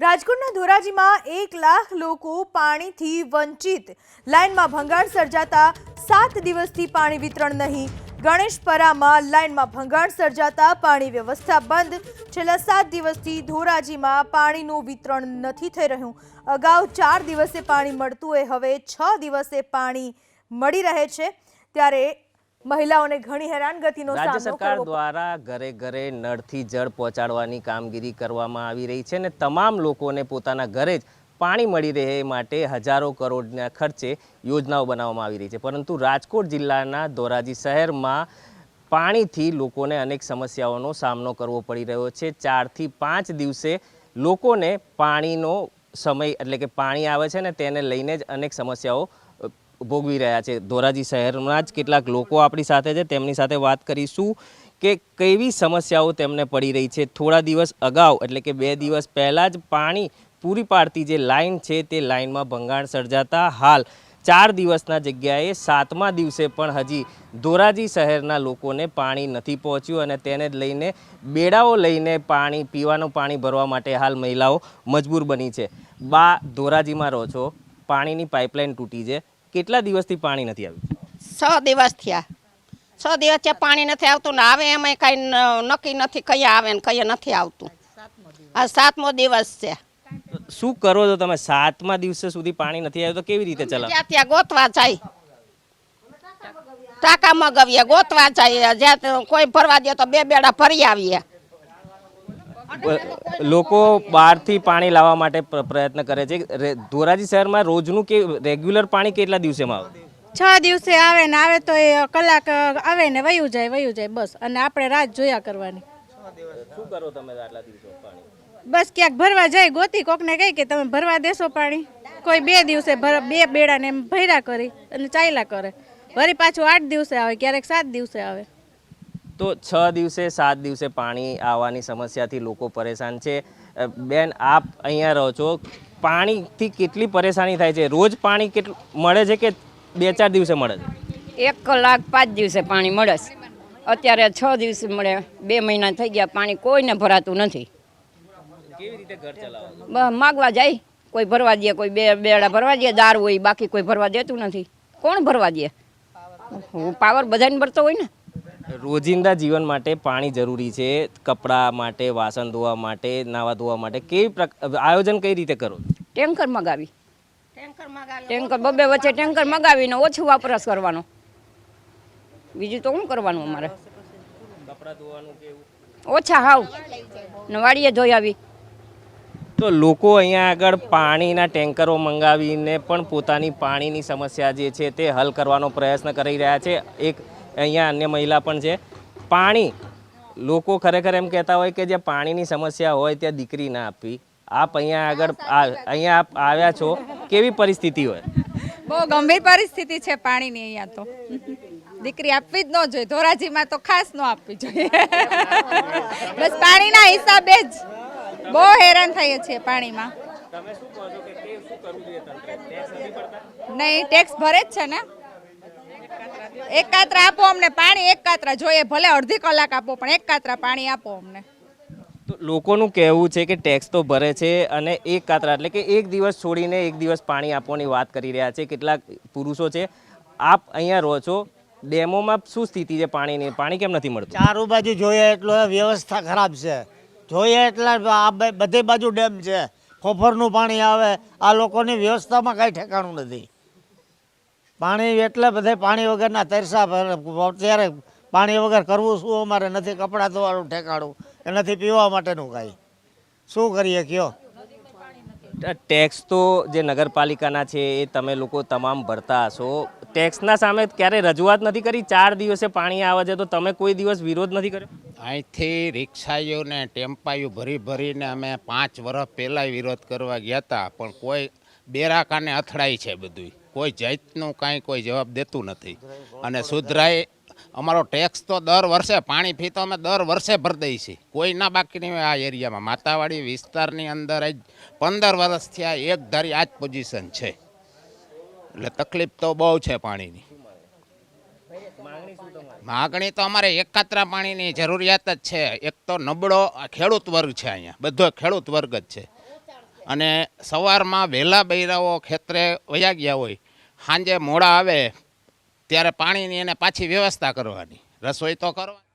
રાજકોટના ધોરાજીમાં એક લાખ લોકો પાણીથી વંચિત. લાઇનમાં ભંગાણ સર્જાતા સાત દિવસથી પાણી વિતરણ નહીં. ગણેશપરામાં લાઇનમાં ભંગાણ સર્જાતા પાણી વ્યવસ્થા બંધ. છેલ્લા સાત દિવસથી ધોરાજીમાં પાણીનું વિતરણ નથી થઈ રહ્યું. અગાઉ ચાર દિવસે પાણી મળતું એ હવે છ દિવસે પાણી મળી રહે છે. ત્યારે મહિલાઓને ઘણી હેરાનગતિનો રાજ્ય સરકાર દ્વારા ઘરે ઘરે નળથી જળ પહોંચાડવાની કામગીરી કરવામાં આવી રહી છે અને તમામ લોકોને પોતાના ઘરે જ પાણી મળી રહે એ માટે હજારો કરોડના ખર્ચે યોજનાઓ બનાવવામાં આવી રહી છે. પરંતુ રાજકોટ જિલ્લાના ધોરાજી શહેરમાં પાણીથી લોકોને અનેક સમસ્યાઓનો સામનો કરવો પડી રહ્યો છે. ચારથી પાંચ દિવસે લોકોને પાણીનો સમય એટલે કે પાણી આવે છે ને તેને લઈને જ અનેક સમસ્યાઓ ભોગવી રહ્યા છે. ધોરાજી શહેરમાં જ કેટલાક લોકો આપણી સાથે છે. તેમની સાથે વાત કરીશું કે કેવી સમસ્યાઓ તેમને પડી રહી છે. થોડા દિવસ અગાઉ, એટલે કે બે દિવસ પહેલાં જ પાણી પૂરી પાડતી જે લાઈન છે તે લાઇનમાં ભંગાણ સર્જાતા હાલ ચાર દિવસના જગ્યાએ સાતમા દિવસે પણ હજી ધોરાજી શહેરના લોકોને પાણી નથી પહોંચ્યું અને તેને લઈને બેડાઓ લઈને પાણી, પીવાનું પાણી ભરવા માટે હાલ મહિલાઓ મજબૂર બની છે. બા, ધોરાજીમાં રહો છો. પાણીની પાઇપલાઇન તૂટી છે. કેટલા દિવસથી પાણી નથી આવ્યું? છ દિવસ થયા. છ દિવસ થયા પાણી નથી આવતું ને આવે એમાં કાંઈ નક્કી નથી કઈ આવે ને કઈ નથી આવતું. આ સાતમો દિવસ છે. શું કરો છો તમે? સાતમા દિવસે સુધી પાણી નથી આવ્યું તો કેવી રીતે ચલાવો? ત્યાં ત્યાં ગોતવા જાય. ટાંકા મગાવીએ ગોતવા જાય. જ્યાં કોઈ ભરવા દે તો બે બેડા ભરી આવીએ. લોકો બહારથી પાણી લાવવા માટે પ્રયત્ન કરે છે. ધોરાજી શહેરમાં રોજનું કે રેગ્યુલર પાણી કેટલા દિવસેમાં આવે? છ દિવસે આવે ને આવે તો એ કલાક આવે ને વયું જાય વયું જાય બસ. અને આપણે રાત જોયા કરવાની. શું કરો તમે આટલા દિવસો પાણી? બસ ક્યાંક ભરવા જાય ગોતી કોકને કહી કે તમે ભરવા દેશો પાણી. કોઈ બે દિવસે બે બેડાને એમ ભર્યા કરી અને ચાલ્યા કરે. વળી પાછું આઠ દિવસે આવે ક્યારેક સાત દિવસે આવે. તો છ દિવસે સાત દિવસે પાણી આવવાની સમસ્યાથી લોકો પરેશાન છે. બેન આપ અહીંયા રહો છો. પાણીથી કેટલી પરેશાની થાય છે? રોજ પાણી કેટલું મળે છે કે બે ચાર દિવસે મળે છે? એક કલાક પાંચ દિવસે પાણી મળે છે. અત્યારે છ દિવસે મળે બે મહિના થઈ ગયા પાણી કોઈને ભરાતું નથી. માગવા જાય. કોઈ ભરવા દે કોઈ બે બેડા ભરવા દે દાર હોય બાકી કોઈ ભરવા દેતું નથી. કોણ ભરવા દે? પાવર બધાને ભરતો હોય ને. રોજિંદા જીવન માટે પાણી જરૂરી છે. કપડાં માટે વાસણ ધોવા માટે નાવા ધોવા માટે કેવી પ્રક- આયોજન કઈ રીતે કરો? ટેન્કર મગાવી. ટેન્કર મગાવી. ટેન્કર બબે વચ્ચે ટેન્કર મગાવીને ઓછું વપરાશ કરવાનો. બીજું તો શું કરવાનું અમારે? ધોવાનું ઓછા હાવ. ને વાડીએ ધોઈ આવી. તો લોકો અહીંયા આગળ પાણીના ટેન્કરો મંગાવીને પણ પોતાની પાણીની સમસ્યા જે છે તે હલ કરવાનો પ્રયત્ન કરી રહ્યા છે. એક અહીંયા અન્ય મહિલા પણ છે. પાણી લોકો ખરેખર એમ કહેતા હોય કે જે પાણીની સમસ્યા હોય ત્યાં દીકરી ના આપવી. આપ અહીંયા આગળ અહીંયા આપ આવ્યા છો કેવી પરિસ્થિતિ હોય? બહુ ગંભીર પરિસ્થિતિ છે પાણીની અહીંયા તો. દીકરી આપવી જ ન જોઈએ ધોરાજીમાં તો ખાસ ન આપવી જોઈએ. બસ પાણીના હિસાબે જ બહુ હેરાન થઈએ છીએ પાણીમાં. નહીં ટેક્સ ભરે જ છે ને. એક કાતરા આપો અમને પાણી એક કાતરા જોઈએ ભલે અડધી કલાક આપો પણ એક કાતરા પાણી આપો અમને. તો લોકોનું કહેવું છે કે ટેક્સ તો ભરે છે અને એક કાતરા એટલે કે એક દિવસ છોડીને એક દિવસ પાણી આપવાની વાત કરી રહ્યા છે. કેટલાક પુરુષો છે આપ અહીંયા રહો છો ડેમોમાં શું સ્થિતિ છે પાણીની? પાણી કેમ નથી મળતું? ચારો બાજુ જોઈએ એટલો વ્યવસ્થા ખરાબ છે. જોઈએ એટલા આ બધી બાજુ ડેમ છે. ખોફરનું પાણી આવે આ લોકોની વ્યવસ્થામાં કાંઈ ઠેકાણું નથી. પાણી એટલે બધે પાણી વગરના તરસા ત્યારે અત્યારે પાણી વગર કરવું શું? અમારે નથી કપડાં ધોવાનું ઠેકાણું. કે નથી પીવા માટેનું કાંઈ. શું કરીએ કયો? ટેક્સ તો જે નગરપાલિકાના છે એ તમે લોકો તમામ ભરતા હશો. ટેક્સના સામે ક્યારે રજૂઆત નથી કરી? ચાર દિવસે પાણી આવે છે તો તમે કોઈ દિવસ વિરોધ નથી કર્યો? અહીંથી રિક્ષાઓ ને ટેમ્પાયું ભરી ભરીને અમે પાંચ વર્ષ પહેલાં વિરોધ કરવા ગયા હતા પણ કોઈ બેરાકાને અથડાય છે બધું કોઈ જાતનું કાંઈ કોઈ જવાબ દેતું નથી. અને સુધરાય, અમારો ટેક્સ તો દર વર્ષે, પાણી ફી તો અમે દર વર્ષે ભરી દઈએ છીએ. કોઈ ના બાકી નહીં આ એરિયામાં. માતાવાડી વિસ્તારની અંદર જ પંદર વર્ષથી આ એક ધારી આ જ પોઝિશન છે. એટલે તકલીફ તો બહુ છે પાણીની. માગણી તો અમારે એકાત્રા પાણીની જરૂરિયાત જ છે. એક તો નબળો ખેડૂત વર્ગ છે અહીંયા. બધો ખેડૂત વર્ગ જ છે. અને સવારમાં વહેલા બૈરાઓ ખેતરે વયા ગયા હોય, સાંજે મોડા આવે, ત્યારે પાણીની એને પાછી વ્યવસ્થા કરવાની. રસોઈ તો કરવા